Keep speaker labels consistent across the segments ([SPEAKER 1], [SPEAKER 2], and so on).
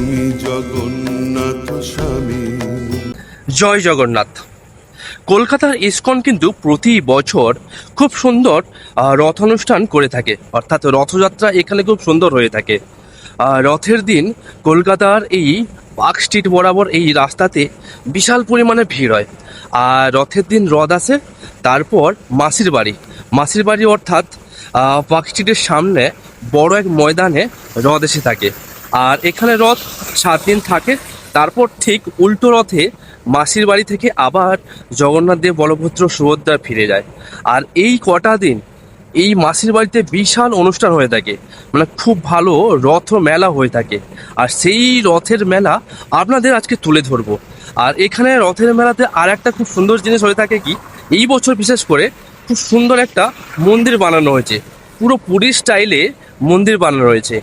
[SPEAKER 1] আমি
[SPEAKER 2] জয় জগন্নাথ। কলকাতার ইসকন কিন্তু প্রতি বছর খুব সুন্দর রথ অনুষ্ঠান করে থাকে। অর্থাৎ রথযাত্রা এখানে খুব সুন্দর হয়ে থাকে। রথের দিন কলকাতার এই পার্ক স্ট্রিট বরাবর এই রাস্তাতে বিশাল পরিমাণে ভিড় হয়। আর রথের দিন রথ আসে, তারপর মাসির বাড়ি। মাসির বাড়ি অর্থাৎ পার্ক স্ট্রিটের সামনে বড় এক ময়দানে রথ এসে থাকে। আর এখানে রথ সাত দিন থাকে। তারপর ঠিক উল্টো রথে মাসির বাড়ি থেকে আবার জগন্নাথ দেব, বলভদ্র, সুভদ্রা ফিরে যায়। আর এই কটা দিন এই মাসির বাড়িতে বিশাল অনুষ্ঠান হয়ে থাকে। মানে খুব ভালো রথ মেলা হয়ে থাকে। আর সেই রথের মেলা আপনাদের আজকে তুলে ধরবো। আর এখানে রথের মেলাতে আর একটা খুব সুন্দর জিনিস হয়ে থাকে কি, এই বছর বিশেষ করে খুব সুন্দর একটা মন্দির বানানো হয়েছে। পুরো পুরীর স্টাইলে মন্দির বানানো রয়েছে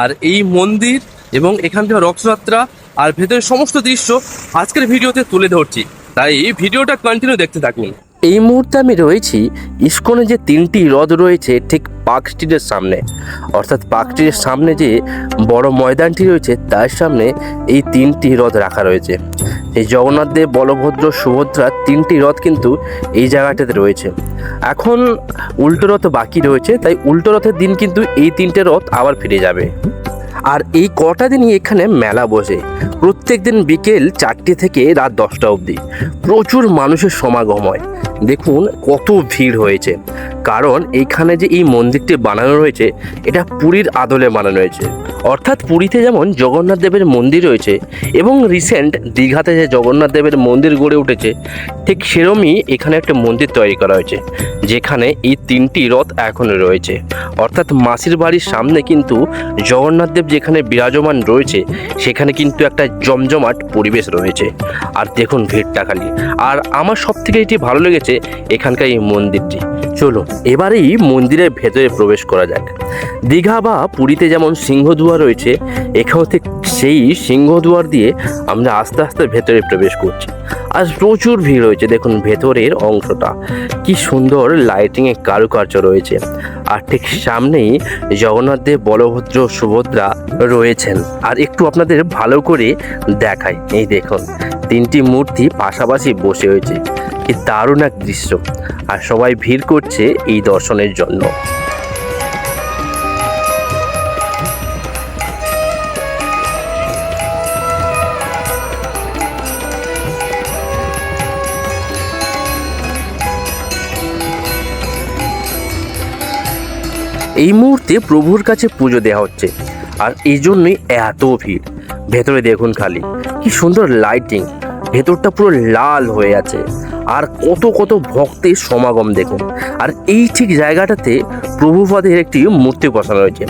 [SPEAKER 2] আর এই মন্দির এবং এখানকার রথযাত্রা আর ভেতরের সমস্ত দৃশ্য আজকের ভিডিওতে তুলে ধরছি। তাই এই ভিডিওটা কন্টিনিউ দেখতে থাকুন। এই মুহূর্তে আমি রয়েছি ইস্কনে যে তিনটি হ্রদ রয়েছে ঠিক পার্ক স্ট্রিটের সামনে। অর্থাৎ পার্ক স্ট্রিটের সামনে যে বড় ময়দানটি রয়েছে, তার সামনে এই তিনটি হ্রদ রাখা রয়েছে। এই জগন্নাথ দেব, বলভদ্র, সুভদ্রা তিনটি রথ কিন্তু এই জায়গাটাতে রয়েছে। এখন উল্টো রথ বাকি রয়েছে, তাই উল্টো রথের দিন কিন্তু এই তিনটে রথ আবার ফিরে যাবে। আর এই কটা দিনই এখানে মেলা বসে। প্রত্যেক দিন বিকেল চারটে থেকে রাত দশটা অবধি। প্রচুর মানুষের সমাগম হয়। দেখুন কত ভিড় হয়েছে। কারণ এইখানে যে এই মন্দিরটি বানানো রয়েছে, এটা পুরীর আদলে বানানো হয়েছে। অর্থাৎ পুরীতে যেমন জগন্নাথ দেবের মন্দির রয়েছে এবং রিসেন্ট দীঘাতে যে জগন্নাথ দেবের মন্দির গড়ে উঠেছে, ঠিক সেরমই এখানে একটা মন্দির তৈরি করা হয়েছে, যেখানে এই তিনটি রথ এখনও রয়েছে। অর্থাৎ মাসির বাড়ির সামনে কিন্তু জগন্নাথ দেব যেখানে বিরাজমান রয়েছে, সেখানে কিন্তু একটা জমজমাট পরিবেশ রয়েছে। আর দেখুন ভিড়টা খালি। আর আমার সব থেকে এটি ভালো লেগেছে এখানকার এই মন্দিরটি। চলো এবারেই মন্দিরের ভেতরে প্রবেশ করা যাক। দীঘা বা পুরীতে যেমন সিংহদুয়া রয়েছে এখানেও ঠিক সেই সিংহদুয়ার দিয়ে আমরা আস্তে আস্তে ভেতরে প্রবেশ করছি। আর প্রচুর ভিড় রয়েছে দেখুন ভেতরের অংশটা। কি সুন্দর লাইটিংয়ে কারুকার্য রয়েছে। আর ঠিক সামনেই জগন্নাথ দেব, বলভদ্র, সুভদ্রা রয়েছেন। আর একটু আপনাদের ভালো করে দেখাই। এই দেখুন, তিনটি মূর্তি পাশাপাশি বসে হয়েছে। কি দারুণ এক দৃশ্য। আর সবাই ভিড় করছে এই দর্শনের জন্য। এই মুহূর্তে প্রভুর কাছে পুজো দেওয়া হচ্ছে। আর এই জন্যই এত ভিড়। ভেতরে দেখুন খালি, কি সুন্দর লাইটিং ভেতরটা পুরো লাল হয়ে আছে। আর কত কত ভক্তের সমাগম দেখুন। আর এই ঠিক জায়গাটাতে প্রভুপাদের একটি মূর্তি বসানো রয়েছে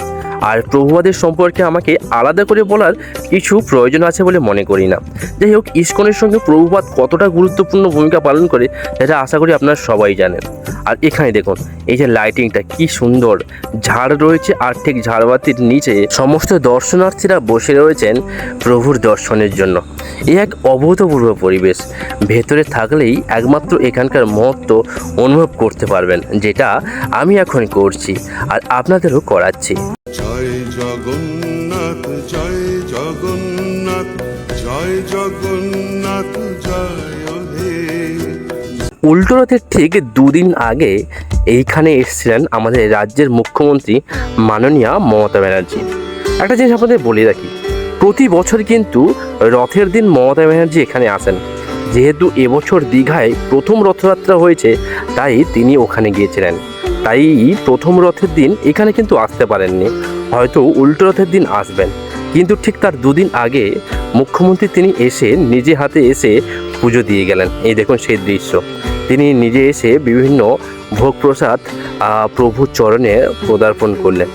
[SPEAKER 2] আর প্রভুবাদের সম্পর্কে আমাকে আলাদা করে বলার কিছু প্রয়োজন আছে বলে মনে করি না। যাই হোক, ইস্কনের সঙ্গে প্রভুবাদ কতটা গুরুত্বপূর্ণ ভূমিকা পালন করে সেটা আশা করি আপনারা সবাই জানেন। আর এখানে দেখুন, এই যে লাইটিংটা কি সুন্দর। ঝাড় রয়েছে আর ঠিক ঝাড়বাতির নিচে সমস্ত দর্শনার্থীরা বসে রয়েছেন প্রভুর দর্শনের জন্য। এই এক অভূতপূর্ব পরিবেশ। ভেতরে থাকলেই একমাত্র এখানকার মহত্ব অনুভব করতে পারবেন, যেটা আমি এখন করছি আর আপনাদেরও করাচ্ছি।
[SPEAKER 1] জগন্নাথ, জয় জগন্নাথ, জয় হে
[SPEAKER 2] উল্টো রথের ঠিক দুদিন আগে এইখানে এসেছিলেন আমাদের রাজ্যের মুখ্যমন্ত্রী মাননীয়া মমতা ব্যানার্জি। একটা জিনিস আপনাদের বলে রাখি, প্রতি বছর কিন্তু রথের দিন মমতা ব্যানার্জি এখানে আসেন। যেহেতু এবছর দীঘায় প্রথম রথযাত্রা হয়েছে, তাই তিনি ওখানে গিয়েছিলেন। তাই প্রথম রথের দিন এখানে কিন্তু আসতে পারেননি, হয়তো উল্টো রথের দিন আসবেন। কিন্তু ঠিক তার দুদিন আগে মুখ্যমন্ত্রী তিনি এসে নিজে হাতে এসে পুজো দিয়ে গেলেন। এই দেখুন সেই দৃশ্য। তিনি নিজে এসে বিভিন্ন ভোগ প্রসাদ আহ, প্রভুর চরণে পদার্পণ করলেন।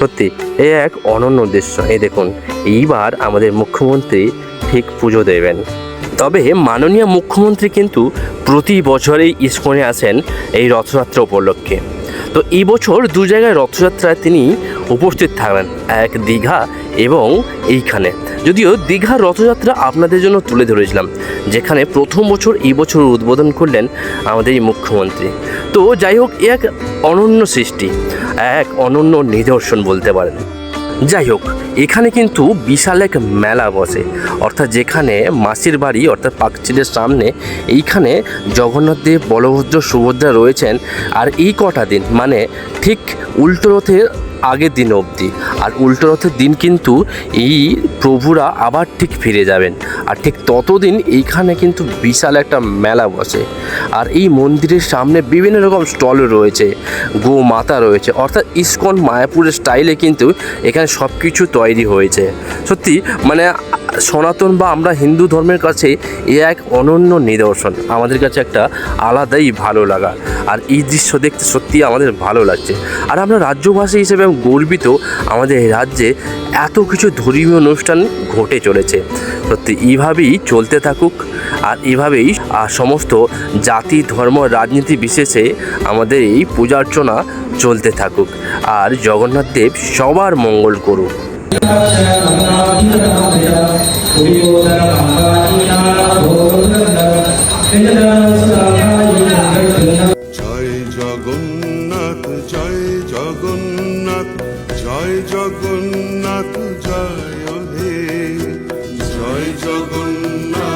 [SPEAKER 2] সত্যি এ এক অনন্য দৃশ্য। এই দেখুন এইবার আমাদের মুখ্যমন্ত্রী ঠিক পুজো দেবেন। তবে মাননীয় মুখ্যমন্ত্রী কিন্তু প্রতি বছরেই ইস্কনে আসেন এই রথযাত্রা উপলক্ষে। তো এই বছর দু জায়গায় রথযাত্রায় তিনি উপস্থিত থাকবেন এক দীঘা এবং এইখানে। যদিও দীঘার রথযাত্রা আপনাদের জন্য তুলে ধরেছিলাম, যেখানে প্রথম বছর এই বছর উদ্বোধন করলেন আমাদের এই মুখ্যমন্ত্রী। তো যাই হোক এক অনন্য সৃষ্টি, এক অনন্য নিদর্শন বলতে পারেন। যাই হোক, এখানে কিন্তু বিশাল এক মেলা বসে, অর্থাৎ যেখানে মাসির বাড়ি, অর্থাৎ পাকচিলের সামনে, এইখানে জগন্নাথ দেব, বলভদ্র, সুভদ্রা রয়েছেন। আর এই কটা দিন মানে ঠিক উল্টো রথের আগের দিন অবধি। আর উল্টো রথের দিন কিন্তু এই প্রভুরা আবার ঠিক ফিরে যাবেন। আর ঠিক ততদিন এইখানে কিন্তু বিশাল একটা মেলা বসে। আর এই মন্দিরের সামনে বিভিন্ন রকম স্টল রয়েছে গো মাতা রয়েছে। অর্থাৎ ইস্কন মায়াপুরের স্টাইলে কিন্তু এখানে সব কিছু তৈরি হয়েছে। সত্যি মানে সনাতন বা আমরা হিন্দু ধর্মের কাছে এ এক অনন্য নিদর্শন। আমাদের কাছে একটা আলাদাই ভালো লাগা। আর এই দৃশ্য দেখতে সত্যি আমাদের ভালো লাগছে। আর আমরা রাজ্যবাসী হিসেবে গর্বিত আমাদের রাজ্যে এত কিছু ধর্মীয় অনুষ্ঠান ঘটে চলেছে সত্যি এইভাবেই চলতে থাকুক আর এভাবেই আর সমস্ত জাতি ধর্ম রাজনীতি বিশেষে আমাদের এই পূজা অর্চনা চলতে থাকুক আর জগন্নাথ দেব সবার মঙ্গল করুক
[SPEAKER 1] জয় জগন্নাথ।